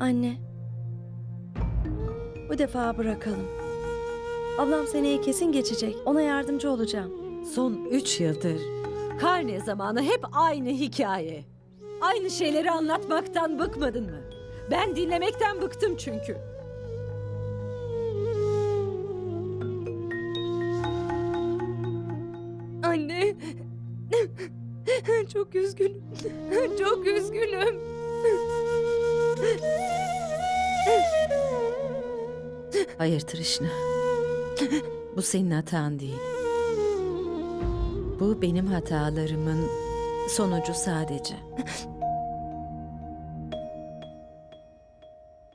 Anne. Bu defa bırakalım. Ablam seneye kesin geçecek. Ona yardımcı olacağım. Son üç yıldır karne zamanı hep aynı hikaye. Aynı şeyleri anlatmaktan bıkmadın mı? Ben dinlemekten bıktım çünkü. Anne. Çok üzgünüm. Çok üzgünüm. Hayır Trishna. Bu senin hatan değil. Bu benim hatalarımın sonucu sadece.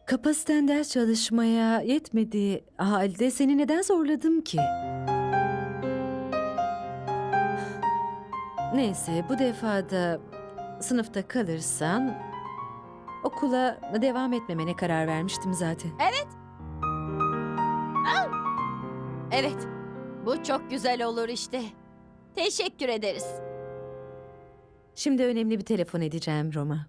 Kapasiten ders çalışmaya yetmediği halde seni neden zorladım ki? Neyse bu defa da sınıfta kalırsan okula devam etmemene karar vermiştim zaten. Evet. Bu çok güzel olur işte. Teşekkür ederiz. Şimdi önemli bir telefon edeceğim Roma.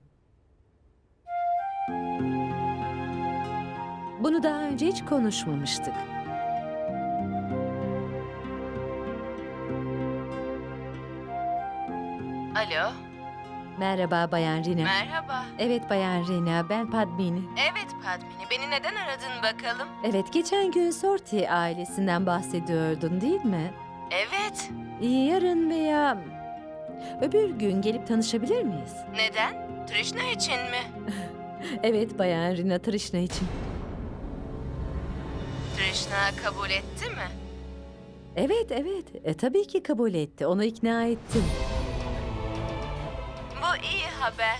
Bunu daha önce hiç konuşmamıştık. Alo, Merhaba Bayan Rina. merhaba. evet Bayan Rina, ben Padmini. Evet Padmini, beni neden aradın bakalım? Evet, geçen gün Sorti ailesinden bahsediyordun değil mi? Evet, Yarın veya öbür gün gelip tanışabilir miyiz? neden? Trishna için mi? Evet Bayan Rina, Trishna için. Trishna kabul etti mi? Evet, evet. E, tabii ki kabul etti. Onu ikna ettim. İyi haber.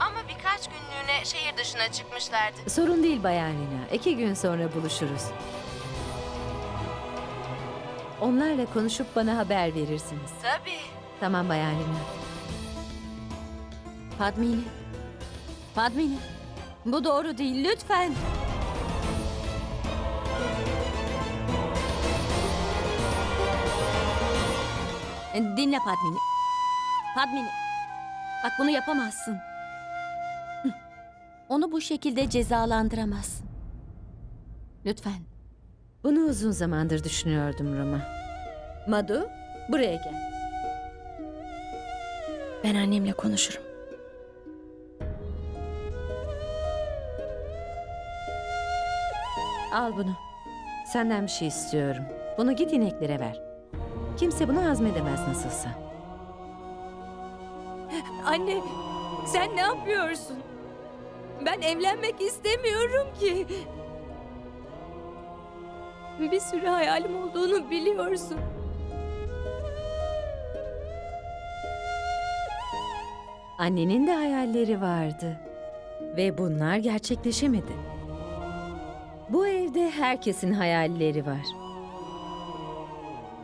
Ama birkaç günlüğüne şehir dışına çıkmışlardı. Sorun değil Bayan Rina. İki gün sonra buluşuruz. Onlarla konuşup bana haber verirsiniz. Tabii. Tamam Bayan Rina. Padmini. Padmini. Bu doğru değil lütfen. Dinle Padmini. Padmini. Bak bunu yapamazsın. Onu bu şekilde cezalandıramazsın. Lütfen. Bunu uzun zamandır düşünüyordum Roma. Madu, buraya gel. Ben annemle konuşurum. Al bunu. Senden bir şey istiyorum. Bunu git ineklere ver. Kimse bunu hazmedemez nasılsa. Anne, sen ne yapıyorsun? Ben evlenmek istemiyorum ki. Bir sürü hayalim olduğunu biliyorsun. Annenin de hayalleri vardı. Ve bunlar gerçekleşemedi. Bu evde herkesin hayalleri var.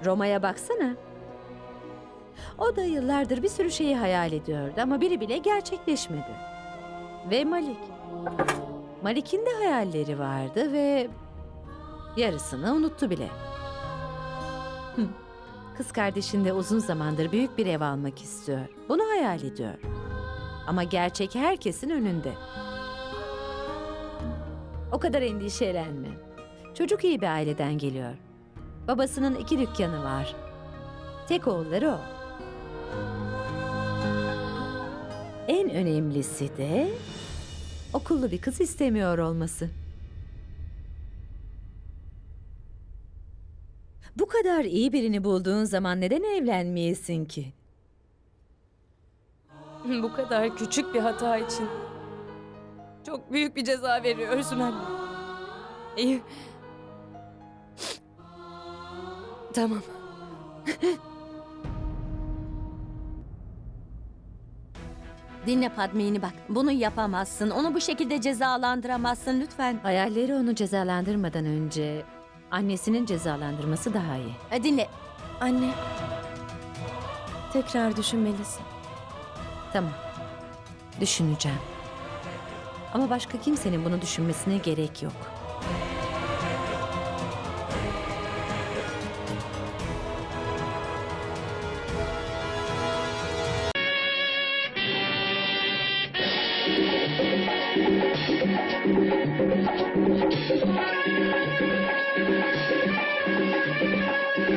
Roma'ya baksana. O da yıllardır bir sürü şeyi hayal ediyordu ama biri bile gerçekleşmedi. Ve Malik. Malik'in de hayalleri vardı ve yarısını unuttu bile. Kız kardeşin de uzun zamandır büyük bir ev almak istiyor. Bunu hayal ediyor. Ama gerçek herkesin önünde. O kadar endişelenme. Çocuk iyi bir aileden geliyor. Babasının iki dükkanı var. Tek oğulları o. En önemlisi de okullu bir kız istemiyor olması. Bu kadar iyi birini bulduğun zaman neden evlenmeyesin ki? Bu kadar küçük bir hata için çok büyük bir ceza veriyorsun anne. İyi. Tamam. Dinle Padmini bak. Bunu yapamazsın. Onu bu şekilde cezalandıramazsın lütfen. Hayalleri onu cezalandırmadan önce annesinin cezalandırması daha iyi. E, Dinle. Anne. Tekrar düşünmelisin. Tamam. Düşüneceğim. Ama başka kimsenin bunu düşünmesine gerek yok. Thank you.